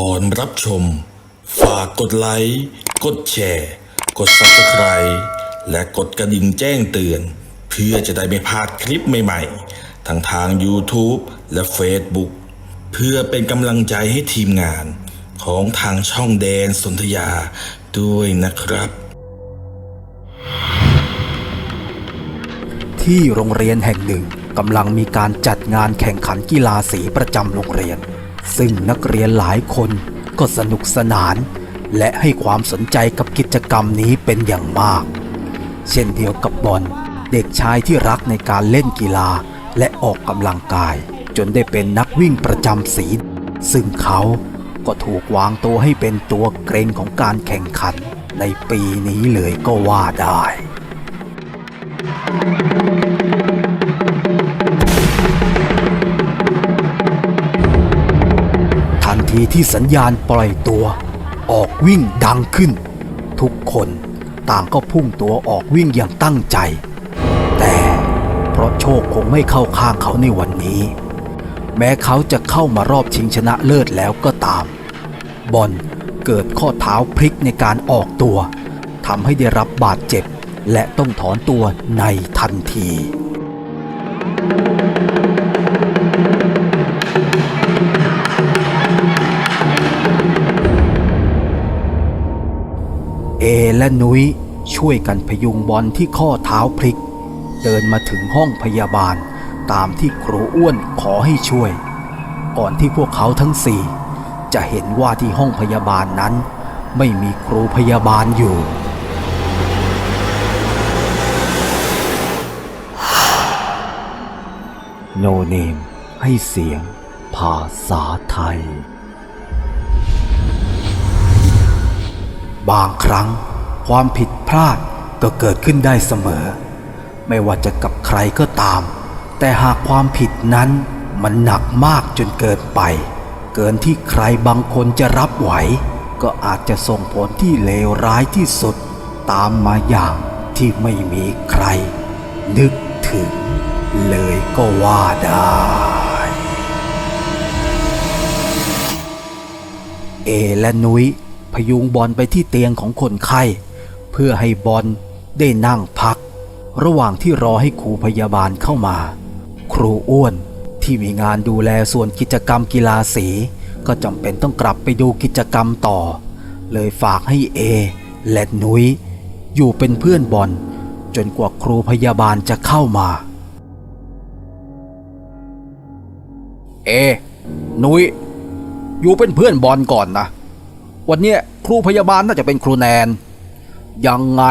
ก่อนรับชม ฝากกดไลค์กดแชร์ กด Subscribe และกดกระดิ่งแจ้งเตือน เพื่อจะได้ไม่พลาดคลิปใหม่ๆ ทั้งทาง YouTube และ Facebook เพื่อเป็นกำลังใจให้ทีมงานของทางช่องแดนสนธยาด้วยนะครับ ที่โรงเรียนแห่งหนึ่งกำลังมีการจัดงานแข่งขันกีฬาสีประจำโรงเรียน ซึ่งนักเรียนหลายคนก็สนุกสนาน และให้ความสนใจกับกิจกรรมนี้เป็นอย่างมาก เช่นเดียวกับบอลเด็กชายที่รักในการเล่นกีฬาและออกกำลังกาย จนได้เป็นนักวิ่งประจำสีซึ่งเขาก็ถูกวางตัวให้เป็นตัวเกรงของการแข่งขันในปีนี้เลยก็ว่าได้ ที่สัญญาณปล่อยตัว ออกวิ่งดังขึ้น ทุกคนต่างก็พุ่งตัวออกวิ่งอย่างตั้งใจ แต่เพราะโชคคงไม่เข้าข้างเขาในวันนี้ แม้เขาจะเข้ามารอบชิงชนะเลิศแล้วก็ตาม บอลเกิดข้อเท้าพลิกในการออกตัวทำให้ได้รับบาดเจ็บ และต้องถอนตัวในทันที เอและนุ้ยช่วยกันพยุงบอลที่ข้อเท้าพลิก เดินมาถึงห้องพยาบาลตามที่ครูอ้วนขอให้ช่วย ก่อนที่พวกเขาทั้งสี่จะเห็นว่าที่ห้องพยาบาลนั้น ไม่มีครูพยาบาลอยู่ โนเนมให้เสียงภาษาไทย บางครั้งความผิดพลาดก็เกิดขึ้นได้เสมอ ไม่ว่าจะกับใครก็ตาม แต่หากความผิดนั้นมันหนักมากจนเกินไป เกินที่ใครบางคนจะรับไหว ก็อาจจะส่งผลที่เลวร้ายที่สุด ตามมาอย่างที่ไม่มีใคร นึกถึง เลยก็ว่าได้ เอและนุ้ย พยุงบอลไปที่เตียงของคนไข้ เพื่อให้บอลได้นั่งพัก ระหว่างที่รอให้ครูพยาบาลเข้ามา ครูอ้วนที่มีงานดูแลส่วนกิจกรรมกีฬาสี ก็จำเป็นต้องกลับไปดูกิจกรรมต่อ เลยฝากให้เอและนุ้ยอยู่เป็นเพื่อนบอลจนกว่าครูพยาบาลจะเข้ามา เอ นุ้ยอยู่เป็นเพื่อนบอลก่อนนะ วันเนี้ยครูพยาบาลน่าจะเป็นครูแนน ยังไง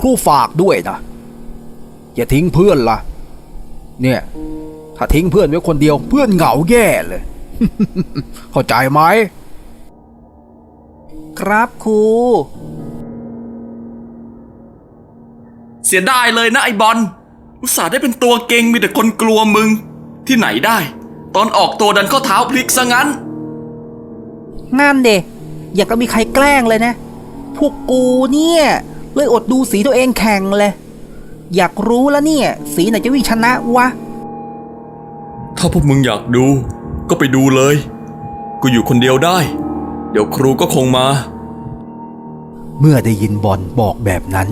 ครูฝากด้วยนะ อย่าทิ้งเพื่อนละ่ะ เนี่ย ถ้าทิ้งเพื่อนไว้คนเดียวเพื่อนเหงาแย่เลย เข้าใจไหม ครับครู เสียดายเลยนะไอ้บอลอุตส่าห์ได้เป็นตัวเก่งมีแต่คนกลัวมึง ที่ไหนได้ ตอนออกตัวดันข้อเท้าพลิกซะงั้น นั่นเด อยากก็มีใครแกล้งเลยนะ พวกกูเนี่ยเลยอดดูสีตัวเองแข่งเลย อยากรู้แล้วเนี่ย สีไหนจะวิ่งชนะวะ ถ้าพวกมึงอยากดู ก็ไปดูเลย กูอยู่คนเดียวได้ เดี๋ยวครูก็คงมา เมื่อได้ยินบอลบอกแบบนั้น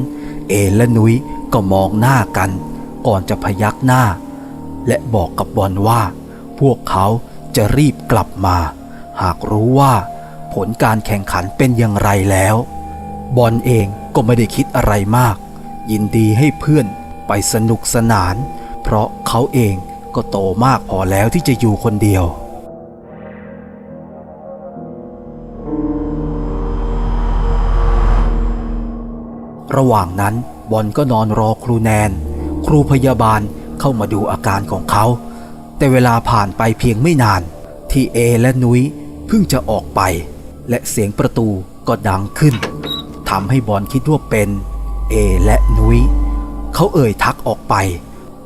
เอและนุ้ยก็มองหน้ากัน ก่อนจะพยักหน้า และบอกกับบอลว่า พวกเขาจะรีบกลับมา หากรู้ว่า ผลการแข่งขันเป็นอย่างไรแล้ว บอลเองก็ไม่ได้คิดอะไรมาก ยินดีให้เพื่อนไปสนุกสนาน เพราะเขาเองก็โตมากพอแล้วที่จะอยู่คนเดียว ระหว่างนั้นบอลก็นอนรอครูแนน ครูพยาบาลเข้ามาดูอาการของเขา แต่เวลาผ่านไปเพียงไม่นาน ที่เอและนุ้ยเพิ่งจะออกไป และเสียงประตูก็ดังขึ้นทำให้บอลคิดว่าเป็นเอและนุ้ยเขาเอ่ยทักออกไป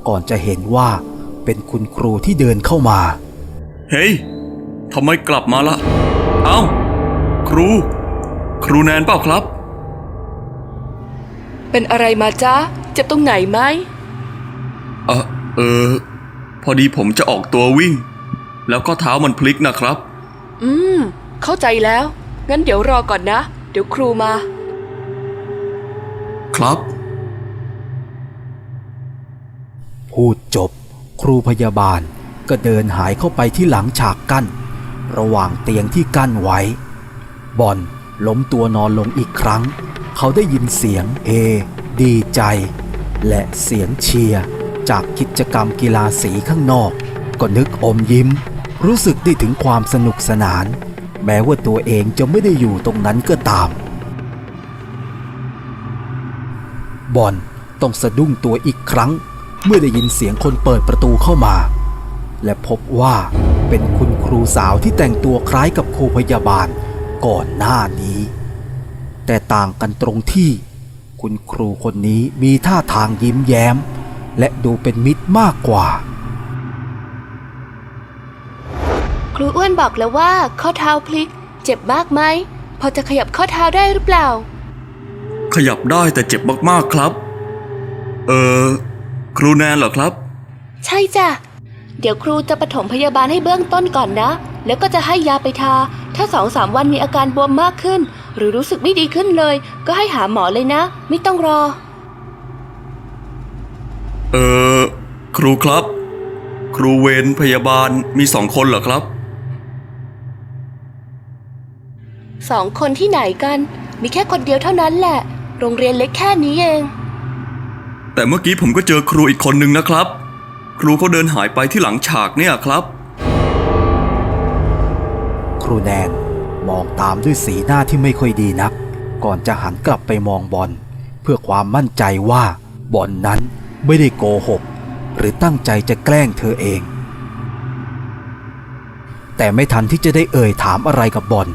ก่อนจะเห็นว่าเป็นคุณครูที่เดินเข้ามา เฮ้ย ทำไมกลับมาละเอ้า ครู ครูแนนเปล่าครับ เป็นอะไรมาจ๊ะ เจ็บตรงไหนไหมเออเออ พอดีผมจะออกตัววิ่ง แล้วก็เท้ามันพลิกนะครับ อืม เข้าใจแล้ว งั้นเดี๋ยวรอก่อนนะ เดี๋ยวครูมา ครับ พูดจบ ครูพยาบาลก็เดินหายเข้าไปที่หลังฉากกั้น ระหว่างเตียงที่กั้นไว้ บอลล้มตัวนอนลงอีกครั้ง เขาได้ยินเสียงเฮดีใจ และเสียงเชียร์จากกิจกรรมกีฬาสีข้างนอก ก็นึกอมยิ้ม รู้สึกได้ถึงความสนุกสนาน แม้ว่าตัวเองจะไม่ได้อยู่ตรงนั้นก็ตาม บอลต้องสะดุ้งตัวอีกครั้ง เมื่อได้ยินเสียงคนเปิดประตูเข้ามา และพบว่าเป็นคุณครูสาวที่แต่งตัวคล้ายกับครูพยาบาลก่อนหน้านี้ แต่ต่างกันตรงที่ คุณครูคนนี้มีท่าทางยิ้มแย้ม และดูเป็นมิตรมากกว่า ครูอ้วนบอกแล้วว่าข้อเท้าพลิก เจ็บมากไหม พอจะขยับข้อเท้าได้หรือเปล่า ขยับได้แต่เจ็บมากๆครับ เออครูแนนเหรอครับ ใช่จ้ะ เดี๋ยวครูจะปฐมพยาบาลให้เบื้องต้นก่อนนะ แล้วก็จะให้ยาไปทา ถ้าสองสามวันมีอาการบวมมากขึ้น หรือรู้สึกไม่ดีขึ้นเลย ก็ให้หาหมอเลยนะ ไม่ต้องรอ เออครูครับ ครูเวรพยาบาลมีสองคนเหรอครับ สองคนที่ไหนกัน มีแค่คนเดียวเท่านั้นแหละ โรงเรียนเล็กแค่นี้เอง แต่เมื่อกี้ผมก็เจอครูอีกคนนึงนะครับ ครูเขาเดินหายไปที่หลังฉากเนี่ยครับ ครูแนนมองตามด้วยสีหน้าที่ไม่ค่อยดีนัก ก่อนจะหันกลับไปมองบอลเพื่อความมั่นใจว่าบอลนั้นไม่ได้โกหก หรือตั้งใจจะแกล้งเธอเอง แต่ไม่ทันที่จะได้เอ่ยถามอะไรกับบอล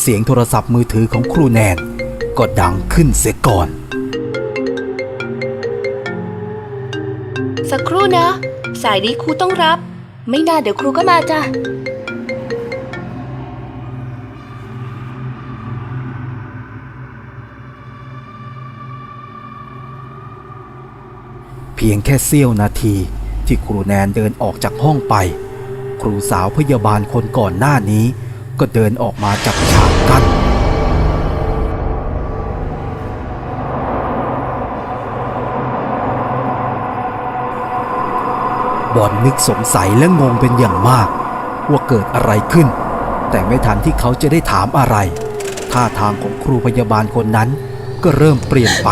เสียงโทรศัพท์มือถือของครูแนนก็ดังขึ้นเสียก่อน สักครู่นะ สายนี้ครูต้องรับ ไม่นานเดี๋ยวครูก็มาจ้ะเพียงแค่เสี้ยวนาทีที่ครูแนนเดินออกจากห้องไป ครูสาวพยาบาลคนก่อนหน้านี้ ก็เดินออกมาจากฉากกั้นบอลนึกสงสัยและงงเป็นอย่างมาก ว่าเกิดอะไรขึ้น แต่ไม่ทันที่เขาจะได้ถามอะไร ท่าทางของครูพยาบาลคนนั้นก็เริ่มเปลี่ยนไป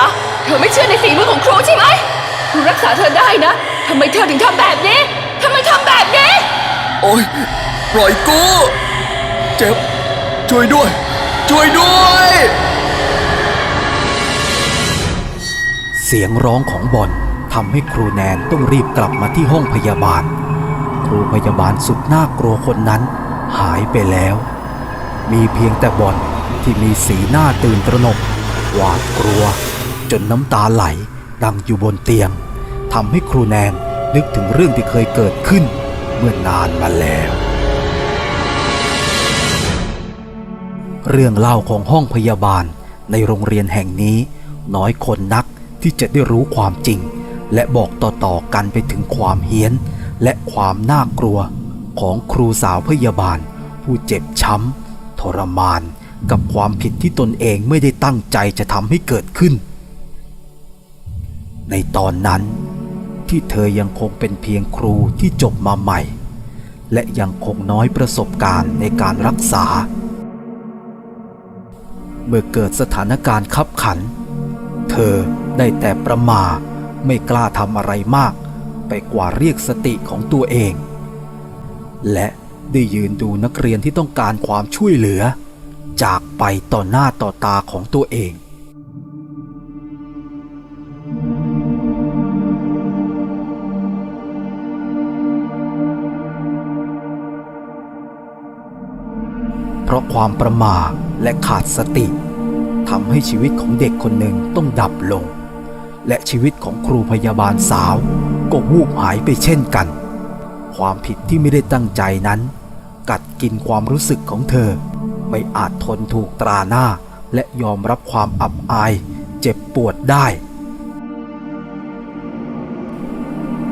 า เธอไม่เชื่อในฝีมือของครูใช่ไหมครูรักษาเธอได้นะทำไมเธอถึงทำแบบนี้ทำไมทำแบบนี้ โอ้ยปล่อยกู เจ็บ ช่วยด้วย ช่วยด้วย เสียงร้องของบอลทำให้ครูแนนต้องรีบกลับมาที่ห้องพยาบาล ครูพยาบาลสุดน่ากลัวคนนั้น หายไปแล้ว มีเพียงแต่บอลที่มีสีหน้าตื่นตระหนกหวาดกลัว จนน้ำตาไหลดังอยู่บนเตียงทำให้ครูแนนนึกถึงเรื่องที่เคยเกิดขึ้นเมื่อนานมาแล้ว เรื่องเล่าของห้องพยาบาลในโรงเรียนแห่งนี้ น้อยคนนักที่จะได้รู้ความจริง และบอกต่อๆกันไปถึงความเฮี้ยน และความน่ากลัวของครูสาวพยาบาล ผู้เจ็บช้ำทรมานกับความผิดที่ตนเองไม่ได้ตั้งใจจะทำให้เกิดขึ้น ในตอนนั้น ที่เธอยังคงเป็นเพียงครูที่จบมาใหม่ และยังคงน้อยประสบการณ์ในการรักษา เมื่อเกิดสถานการณ์ขับขัน เธอได้แต่ประมาไม่กล้าทำอะไรมาก ไปกว่าเรียกสติของตัวเอง และได้ยืนดูนักเรียนที่ต้องการความช่วยเหลือ จากไปต่อหน้าต่อตาของตัวเอง เพราะความประมาทและขาดสติทำให้ชีวิตของเด็กคนหนึ่งต้องดับลง และชีวิตของครูพยาบาลสาวก็วูบหายไปเช่นกัน ความผิดที่ไม่ได้ตั้งใจนั้น กัดกินความรู้สึกของเธอ ไม่อาจทนถูกตราหน้า และยอมรับความอับอาย เจ็บปวดได้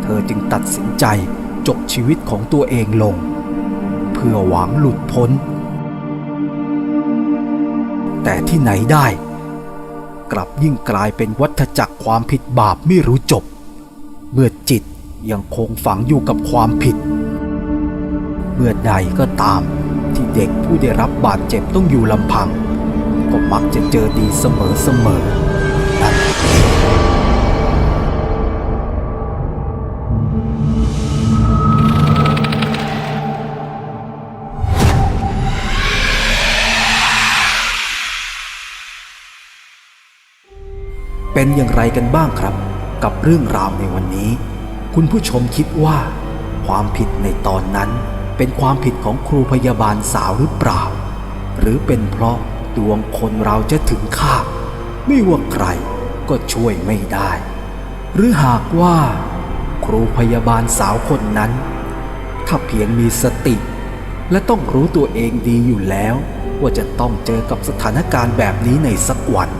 เธอจึงตัดสินใจจบชีวิตของตัวเองลง เพื่อหวังหลุดพ้น แต่ที่ไหนได้ กลับยิ่งกลายเป็นวัฏจักรความผิดบาปไม่รู้จบ เมื่อจิตยังคงฝังอยู่กับความผิด เมื่อใดก็ตามที่เด็กผู้ได้รับบาดเจ็บต้องอยู่ลำพัง ก็มักจะเจอดีเสมอเสมอ เป็นอย่างไรกันบ้างครับ กับเรื่องราวในวันนี้ คุณผู้ชมคิดว่า ความผิดในตอนนั้น เป็นความผิดของครูพยาบาลสาวหรือเปล่า หรือเป็นเพราะดวงคนเราจะถึงคาดไม่ว่าใครก็ช่วยไม่ได้ หรือหากว่า ครูพยาบาลสาวคนนั้น ถ้าเพียงมีสติ และต้องรู้ตัวเองดีอยู่แล้ว ว่าจะต้องเจอกับสถานการณ์แบบนี้ในสักวัน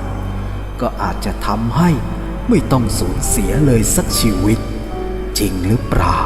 ก็อาจจะทำให้ไม่ต้องสูญเสียเลยสักชีวิต จริงหรือเปล่า